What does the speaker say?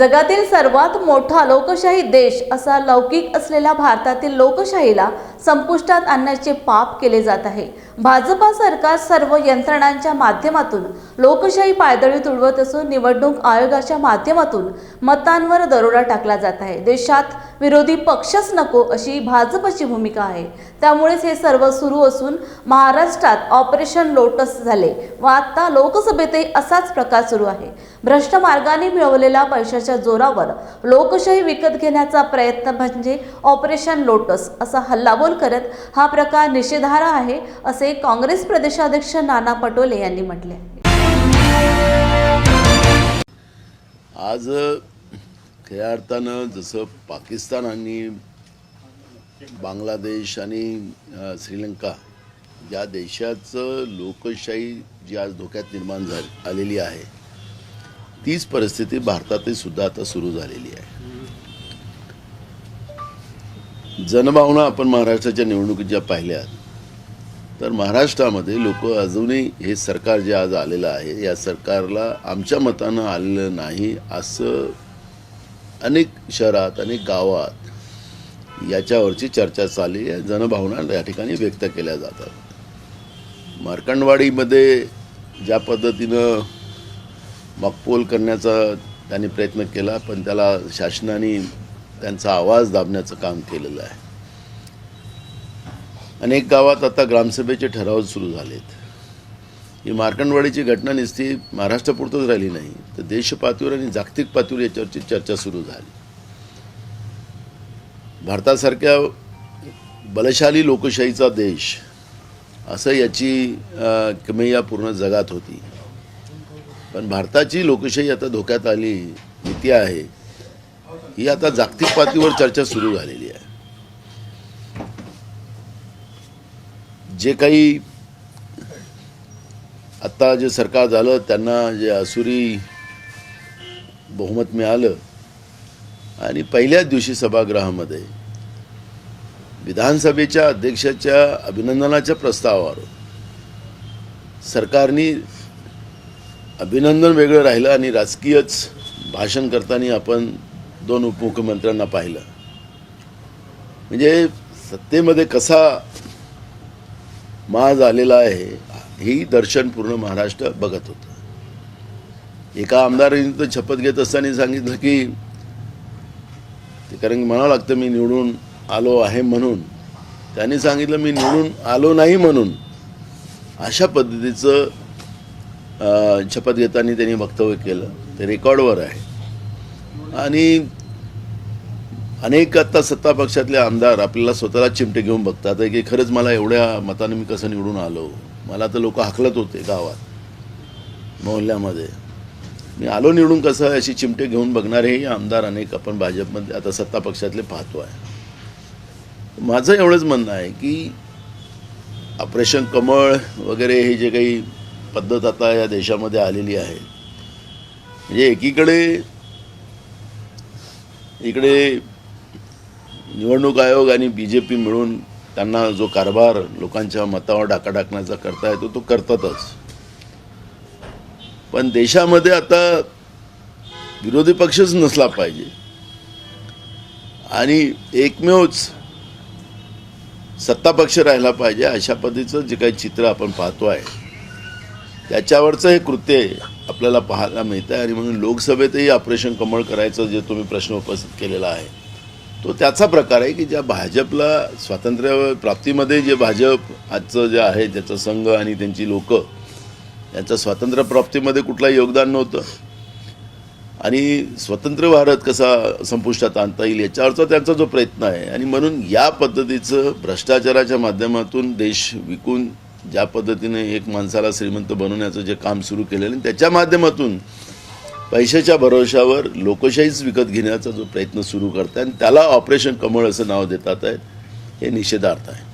जगातील सर्वात मोठा लोकशाही देश असा लौकिक असलेल्या भारतातील लोकशाहीला संपुष्टात आणण्याचे पाप केले जात आहे. भाजपा सरकार सर्व यंत्रणांच्या माध्यमातून लोकशाही पायदळी तुडवत असून निवडणूक आयोगाच्या माध्यमातून मतांवर दरोडा टाकला जात आहे. देशात विरोधी पक्षच नको अशी भाजपची भूमिका आहे. त्यामुळेच हे सर्व सुरू असून महाराष्ट्रात ऑपरेशन लोटस झाले व आता लोकसभेतही असाच प्रकार सुरू आहे. भ्रष्ट मार्गाने मिळवलेल्या पैशाच्या जोरावर लोकशाही विकत घेण्याचा प्रयत्न म्हणजे ऑपरेशन लोटस असा हल्लाबोल करत हा प्रकार निषेधार्ह आहे असे काँग्रेस प्रदेशाध्यक्ष नाना पटोले यांनी म्हटले आज खऱ्या अर्थानं जसं पाकिस्तान आणि बांगलादेश आणि श्रीलंका या देशाचं लोकशाही जी आज धोक्यात निर्माण झाली आलेली आहे तीच परिस्थिती भारतातही सुद्धा आता सुरू झालेली आहे. जनभावना आपण महाराष्ट्राच्या निवडणुकीच्या पाहिल्यात तर महाराष्ट्रामध्ये लोक अजूनही हे सरकार जे आज आलेलं आहे या सरकारला आमच्या मतानं आलेलं नाही असं अनेक शहरात अनेक गावात याच्यावरची चर्चा चालली आहे. जनभावना या ठिकाणी व्यक्त केल्या जातात. मार्कंडवाडीमध्ये ज्या पद्धतीनं मकपोल करण्याचा त्यांनी प्रयत्न केला पण त्याला शासनाने त्यांचा आवाज दाबण्याचं काम केलेलं आहे. अनेक गावात आता ग्रामसभेचे ठराव सुरू झालेत. ही मार्कंडवाडीची घटना नुसती महाराष्ट्रापुरतच राहिली नाही तर देश पातळीवर आणि जागतिक पातळीवर याच्यावरची चर्चा सुरू झाली. भारतासारख्या बलशाली लोकशाहीचा देश असं याची अं, पूर्ण जगात होती. पण भारताची लोकशाही आता धोक्यात आली नीती आहे. ही आता जागतिक पातळीवर चर्चा सुरू झालेली आहे. जे काही आत्ता जे सरकार झालं त्यांना जे असुरी बहुमत मिळालं आणि पहिल्याच दिवशी सभागृहामध्ये विधानसभेच्या अध्यक्षाच्या अभिनंदनाच्या प्रस्तावावर सरकारने अभिनंदन वेगळं राहिलं आणि राजकीयच भाषण करताना आपण दोन उपमुख्यमंत्र्यांना पाहिलं. म्हणजे सत्तेमध्ये कसा माज आलेला आहे ही दर्शन पूर्ण महाराष्ट्र बघत होतं. एका आमदारांनी तर शपथ घेत असताना सांगितलं की ते कारण म्हणावं लागतं मी निवडून आलो आहे म्हणून. त्यांनी सांगितलं मी निवडून आलो नाही म्हणून. अशा पद्धतीचं शपथ घेताना त्यांनी वक्तव्य केलं. ते रेकॉर्डवर आहे. आणि अनेक आत्ता सत्ता पक्षातले आमदार आपल्याला स्वतःला चिमटे घेऊन बघतात. की खरंच मला एवढ्या मताने मी कसं निवडून आलो? मला तर लोक हाकलत होते गावात मोहल्ल्यामध्ये. मी आलो निवडून कसं अशी चिमटे घेऊन बघणारेही आमदार अनेक आपण भाजपमध्ये आता सत्ता पक्षातले पाहतो आहे. माझं एवढंच म्हणणं आहे की ऑपरेशन कमळ वगैरे हे जे काही पद्धत आता या देशामध्ये आलेली आहे. म्हणजे एकीकडे इकडे निवडणूक आयोग आणि बी जे पी मिळून त्यांना जो कारभार लोकांच्या मतावर डाका टाकण्याचा करता येतो तो करतातच. पण देशामध्ये आता विरोधी पक्षच नसला पाहिजे. आणि एकमेवच सत्ता पक्ष राहिला पाहिजे अशा पद्धतीचं जे काही चित्र आपण पाहतो आहे. त्याच्यावरचं हे कृत्य आपल्याला पाहायला मिळतं आहे आणि म्हणून लोकसभेतही ऑपरेशन कमळ करायचं जे तुम्ही प्रश्न उपस्थित केलेला आहे तो त्याचा प्रकार आहे की ज्या भाजपला स्वातंत्र्य प्राप्तीमध्ये जे भाजप आजचं जे आहे त्याचा संघ आणि त्यांची लोक यांचं स्वातंत्र्य प्राप्तीमध्ये कुठलंही योगदान नव्हतं. आणि स्वतंत्र भारत कसा संपुष्टात आणता येईल याच्यावरचा त्यांचा जो प्रयत्न आहे. आणि म्हणून या पद्धतीचं भ्रष्टाचाराच्या माध्यमातून देश विकून ज्या पद्धतीने एक माणसाला श्रीमंत बनवण्याचं जे काम सुरू केलेलं आणि त्याच्या माध्यमातून पैशाच्या भरोशावर लोकशाहीच विकत घेण्याचा जो प्रयत्न सुरू करतात आणि त्याला ऑपरेशन कमळ असं नाव देतात आहेत हे निषेधार्थ आहे.